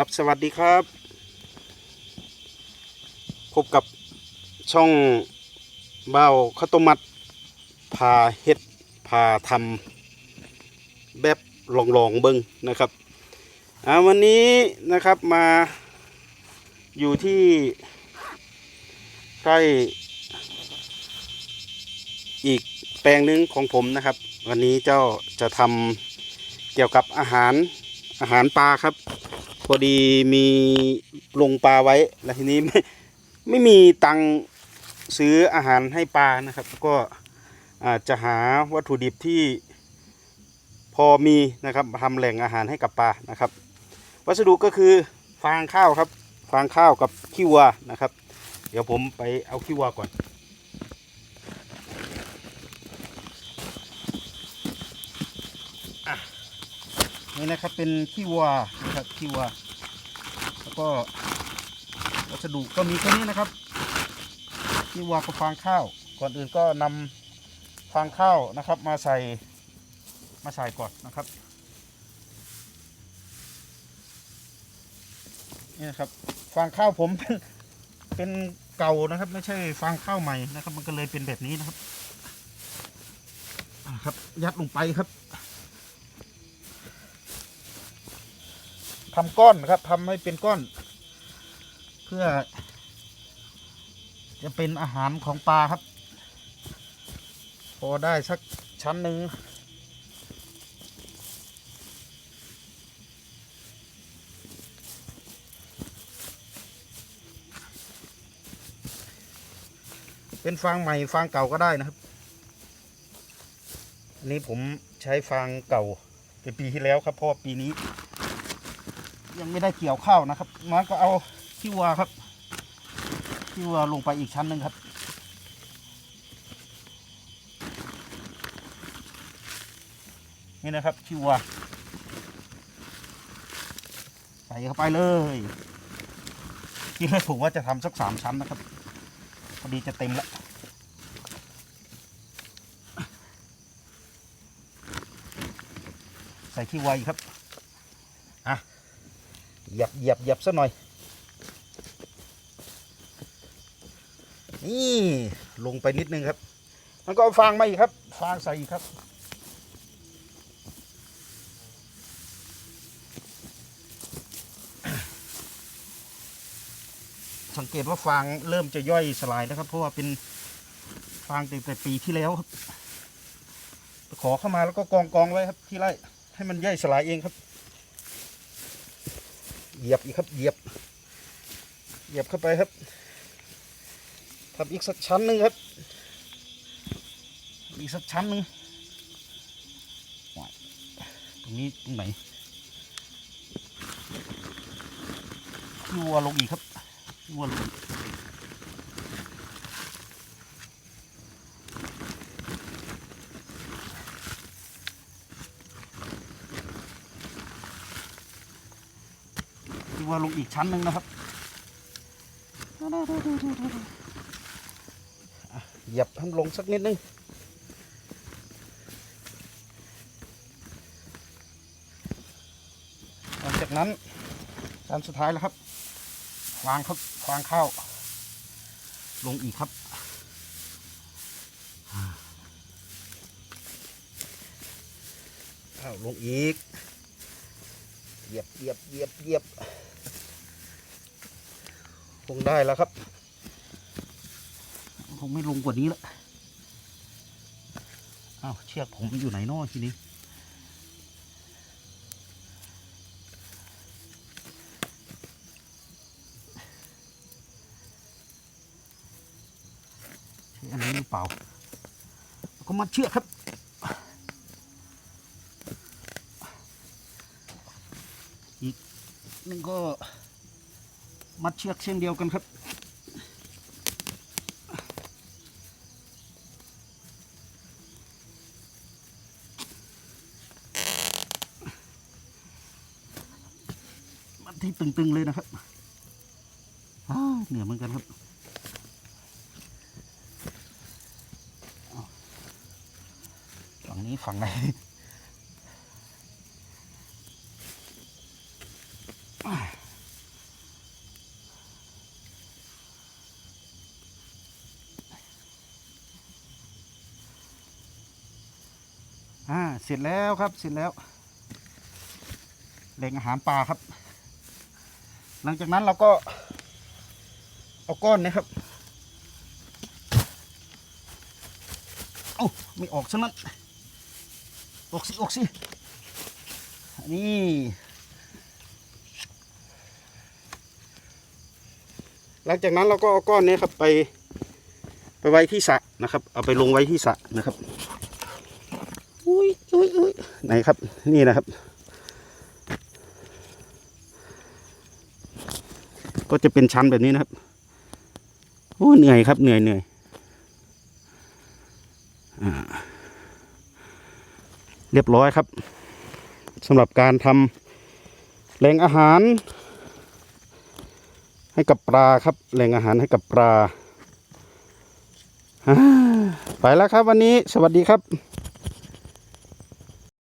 ครับสวัสดีครับ พบกับช่องเบ้าข้าวต้มมัดพาเฮ็ดพาทำแบบลองลองๆเบิ้งนะครับอ่าวันนี้นะครับมาอยู่ที่ใกล้อีกแปลงหนึ่งของผมนะครับ วันนี้เจ้าจะทำเกี่ยวกับอาหารอาหารปลาครับ พอดีมีลงปลาไว้ แล้วทีนี้ไม่ไม่มีตังซื้ออาหารให้ปลานะครับ ก็อาจจะหาวัตถุดิบที่พอมีนะครับทำแหล่งอาหารให้กับปลานะครับ วัสดุก็คือฟางข้าวครับฟางข้าวกับขี้วัวนะครับ เดี๋ยวผมไปเอาขี้วัวก่อน นี่นะครับเป็นขี้วัวนะครับขี้วัวแล้วก็วัสดุก็มีแค่นี้นะครับขี้วัวกับฟางข้าว ก่อนอื่นก็นำฟางข้าวนะครับ มาใส่มาใส่ก่อนนะครับนี่นะครับฟางข้าวผมเป็นเป็นเก่านะครับ ไม่ใช่ฟางข้าวใหม่นะครับ มันก็เลยเป็นแบบนี้นะครับครับ ยัดลงไปครับ ทำก้อนนะครับทำให้เป็นก้อน เพื่อ จะเป็นอาหารของปลาครับ พอได้สักชั้นหนึ่งเป็นฟางใหม่ฟางเก่าก็ได้นะครับ อันนี้ผมใช้ฟางเก่าเป็นปีที่แล้วครับเพราะว่าปีนี้ ยังไม่ได้เกี่ยวข้าวนะครับมันก็เอาขี้วัวครับขี้วัวลงไปอีกชั้นหนึ่งครับนี่นะครับขี้วัวใส่เข้าไปเลยที่แรกผมว่าจะทำสักสามชั้นนะครับพอดีจะเต็มแล้วใส่ขี้วัวครับอะ เหยียบเหยียบเหยียบซะหน่อย นี่ลงไปนิดนึงครับ มันก็ฟางมาอีกครับ ฟางใส่อีกครับ สังเกตว่าฟางเริ่มจะย่อยสลายนะครับ เพราะว่าเป็นฟางตั้งแต่ปีที่แล้วครับ ขอเข้ามาแล้วก็กองกองไว้ครับที่ไร่ให้มันย่อยสลายเองครับ เหยียบอีกครับ เหยียบ เหยียบเข้าไปครับทำอีกสักชั้นหนึ่งครับ อีกสักชั้นหนึ่งตรงนี้ตรงไหนวัวลงอีกครับวัวลงอีก วัวลงอีกชั้นหนึ่งนะครับเหยียบให้มันลงสักนิดนึงหลังจากนั้นชั้นสุดท้ายแล้วครับวางครับวางข้าวลงอีกครับข้าวลงอีกเหยียบเหยียบเหยียบเหยียบ คงได้แล้วครับ คงไม่ลงกว่านี้แล้วอ้าวเชือกผมอยู่ไหนนอทีนี้ชอันนี้หรือเปล่าก็มัดเชือกครับอีกนึ่งก็ มัดเชือกเช่นเดียวกันครับ มัดที่ตึงๆเลยนะครับเหนื่อยเหมือนกันครับฝั่งนี้ฝั่งไหน อ่าเสร็จแล้วครับเสร็จแล้วแหล่งอาหารปลาครับ หลังจากนั้นเราก็เอาก้อนนะครับเอ้ไม่ออกซะนั้นออกสิออกสินี่หลังจากนั้นเราก็เอาก้อนนี้ครับไป ไปไว้ที่สระนะครับ เอาไปลงไว้ที่สระนะครับ อุ้ยอุ้ยอุ้ยไหนครับ นี่นะครับ ก็จะเป็นชั้นแบบนี้นะครับโอ้เหนื่อยครับ เหนื่อยเหนื่อยอเรียบร้อยครับสำหรับการทำแหล่งอาหาร ให้กับปลาครับแหล่งอาหารให้กับปลาาไปแล้วครับวันนี้สวัสดีครับ